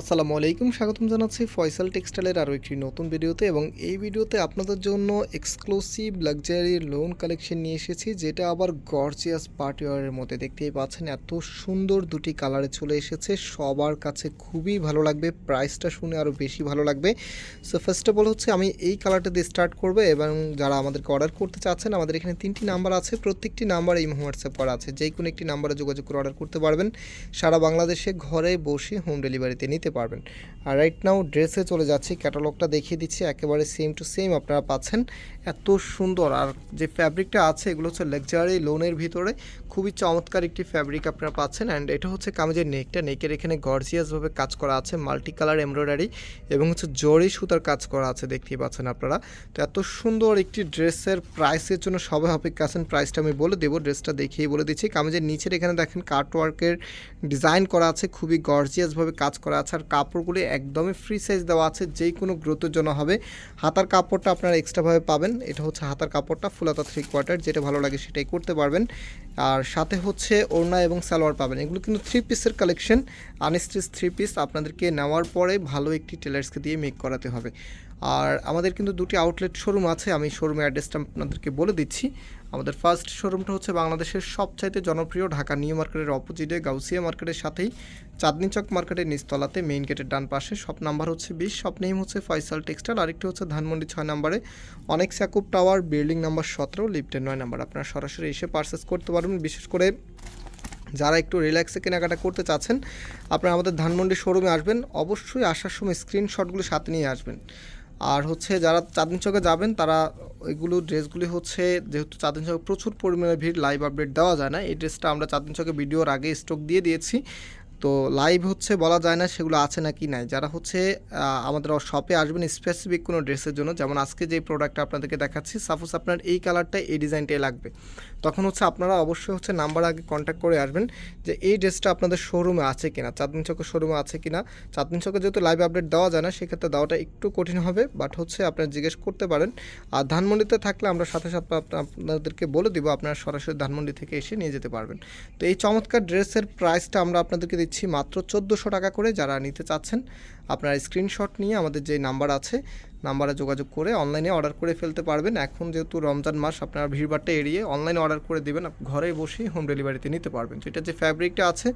আসসালামু আলাইকুম, স্বাগতম জানাচ্ছি ফয়সাল টেক্সটাইলের আরও একটি নতুন ভিডিওতে এবং এই ভিডিওতে আপনাদের জন্য এক্সক্লুসিভ লাক্সারি লোন কালেকশন নিয়ে এসেছি, যেটা আবার গর্জিয়াস পার্টিওয়ারের মধ্যে দেখতেই পাচ্ছেন। এত সুন্দর দুটি কালারে চলে এসেছে, সবার কাছে খুবই ভালো লাগবে প্রাইসটা শুনে আরও বেশি ভালো লাগবে। সো ফার্স্ট অফ অল হচ্ছে, আমি এই কালারটা দিয়ে স্টার্ট করব এবং যারা আমাদেরকে অর্ডার করতে চাচ্ছেন, আমাদের এখানে তিনটি নাম্বার আছে, প্রত্যেকটি নাম্বার এই হোয়াটসঅ্যাপ করা আছে যে কোনো একটি নাম্বারে যোগাযোগ করে অর্ডার করতে পারবেন। সারা বাংলাদেশে ঘরে বসে হোম ডেলিভারিতে নিতে পারবেন। আর রাইট নাও ড্রেসে চলে যাচ্ছি ক্যাটালগটা দেখিয়ে দিচ্ছি, একেবারে সেম টু সেম আপনারা পাচ্ছেন। এত সুন্দর, আর যে ফ্যাব্রিকটা আছে, এগুলো হচ্ছে লাক্সারি লোনের ভিতরে। খুবই চমৎকার একটি ফ্যাব্রিক আপনারা পাচ্ছেন অ্যান্ড এটা হচ্ছে কামিজের নেকটা। নেকের এখানে গর্জিয়াসভাবে কাজ করা আছে মাল্টি কালার এমব্রয়ডারি এবং হচ্ছে জরি সুতার কাজ করা আছে, দেখতেই পাচ্ছেন আপনারা। তো এত সুন্দর একটি ড্রেসের প্রাইসের জন্য সবাই অপেক্ষা আছেন প্রাইসটা আমি বলে দেবো ড্রেসটা দেখিয়ে বলে দিচ্ছি। কামিজের নিচের এখানে দেখেন কাট ওয়ার্কের ডিজাইন করা আছে, খুবই গর্জিয়াসভাবে কাজ করা আছে আর কাপড়গুলি একদমই ফ্রি সাইজ দেওয়া আছে যেই কোনো গ্রোথের জন্য হবে। হাতার কাপড়টা আপনারা এক্সট্রাভাবে পাবেন। এটা হচ্ছে হাতার কাপড়টা, ফুলাতা থ্রি কোয়ার্টার যেটা ভালো লাগে সেটাই করতে পারবেন। আর সাথে হচ্ছে ওড়না এবং সালোয়ার পাবেন। এগুলো কিন্তু থ্রি পিসের কালেকশন আনস্টিচ থ্রি পিস আপনাদেরকে নেওয়ার পরে ভালো একটি টেলার্সকে দিয়ে মেক করাতে হবে। আর আমাদের কিন্তু দুটি আউটলেট শোরুম আছে, আমি শোরুমের অ্যাড্রেসটা আপনাদেরকে বলে দিচ্ছি। আমাদের ফার্স্ট শোরুমটা হচ্ছে বাংলাদেশের সবচাইতে জনপ্রিয় ঢাকা নিউ মার্কেটের অপোজিটে গাউসিয়া মার্কেটের সাথেই চাঁদনি চক মার্কেটের নিচতলাতে মেইন গেটের ডান পাশে শপ নাম্বার হচ্ছে বিশ শপ নেম হচ্ছে ফয়সাল টেক্সটাইল আরেকটি হচ্ছে ধানমন্ডি ছয় নম্বরে। অনেক স্যাকুব টাওয়ার বিল্ডিং নাম্বার সতেরো লিফটের নয় নাম্বার। আপনারা সরাসরি এসে পারচেস করতে পারবেন। বিশেষ করে যারা একটু রিল্যাক্সে কেনাকাটা করতে চাচ্ছেন, আপনারা আমাদের ধানমন্ডি শোরুমে আসবেন। অবশ্যই আসার সময় স্ক্রিনশটগুলো সাথে নিয়ে আসবেন। আর হচ্ছে যারা চাঁদনি চকে যাবেন, তারা ওইগুলো ড্রেসগুলি হচ্ছে, যেহেতু চাঁদনি চকে প্রচুর পরিমাণে ভিড় লাইভ আপডেট দেওয়া যায় না। এই ড্রেসটা আমরা চাঁদনি চকে ভিডিওর আগে স্টক দিয়ে দিয়েছি। তো লাইভ হচ্ছে বলা যায় না সেগুলো আছে নাকি নাই। যারা হচ্ছে আমাদের শপে আসবেন স্পেসিফিক কোনো ড্রেসের জন্য, যেমন আজকে যে প্রোডাক্টটা আপনাদেরকে দেখাচ্ছি সাপোজ আপনার এই কালারটা এই ডিজাইনটাই লাগবে। তখন হচ্ছে আপনারা অবশ্যই হচ্ছে নাম্বার আগে কন্ট্যাক্ট করে আসবেন যে এই ড্রেসটা আপনাদের শোরুমে আছে কিনা, চাঁদনি চকের শোরুমে আছে কিনা। চাঁদনি চকে যেহেতু লাইভ আপডেট দেওয়া যায় না, সেক্ষেত্রে দেওয়াটা একটু কঠিন হবে বাট হচ্ছে আপনারা জিজ্ঞেস করতে পারেন। আর ধানমন্ডিতে থাকলে আমরা সাথে সাথে আপনাদেরকে বলে দিব, আপনারা সরাসরি ধানমন্ডি থেকে এসে নিয়ে যেতে পারবেন। তো এই চমৎকার ড্রেসের প্রাইসটা আমরা আপনাদেরকে দিচ্ছি মাত্র চোদ্দোশো টাকা করে যারা নিতে চাচ্ছেন। আপনারা স্ক্রিনশট নিয়ে আমাদের যে নাম্বার আছে নাম্বারে যোগাযোগ করে অনলাইনে অর্ডার করে ফেলতে পারবেন। এখন যেহেতু রমজান মাস, আপনারা ভিড়ভাড়টা এড়িয়ে অনলাইনে অর্ডার করে দেবেন। ঘরে বসেই হোম ডেলিভারিতে নিতে পারবেন। এটা যে ফ্যাব্রিকটা আছে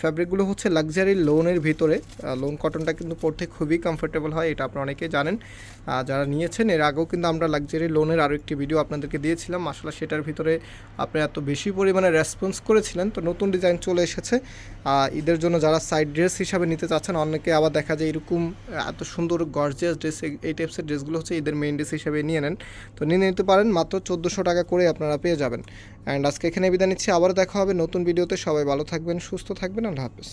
ফ্যাব্রিকগুলো হচ্ছে লাক্সারি লোনের ভিতরে। লোন কটনটা কিন্তু পড়তে খুবই কমফোর্টেবল হয়, এটা আপনারা অনেকেই জানেন। যারা নিয়েছেন, এর আগেও কিন্তু আমরা লাক্সারি লোনের আরও একটি ভিডিও আপনাদেরকে দিয়েছিলাম। আসলে সেটার ভিতরে আপনি এত বেশি পরিমাণে রেসপন্স করেছিলেন। তো নতুন ডিজাইন চলে এসেছে। ঈদের জন্য যারা সাইড ড্রেস হিসাবে নিতে চাচ্ছেন, অনেকে আবার দেখা যায় এরকম, এত সুন্দর গর্জিয়াস ড্রেস এই টাইপসের ড্রেসগুলো হচ্ছে ঈদের মেইন ড্রেস হিসেবে নিয়ে নেন। তো নিয়ে নিতে পারেন, মাত্র চোদ্দোশো টাকা করে আপনারা পেয়ে যাবেন। অ্যান্ড আজকে এখানে বিদায় নিচ্ছি, আবারও দেখা হবে নতুন ভিডিওতে সবাই ভালো থাকবেন, সুস্থ থাকবেন, আল্লাহ হাফিজ।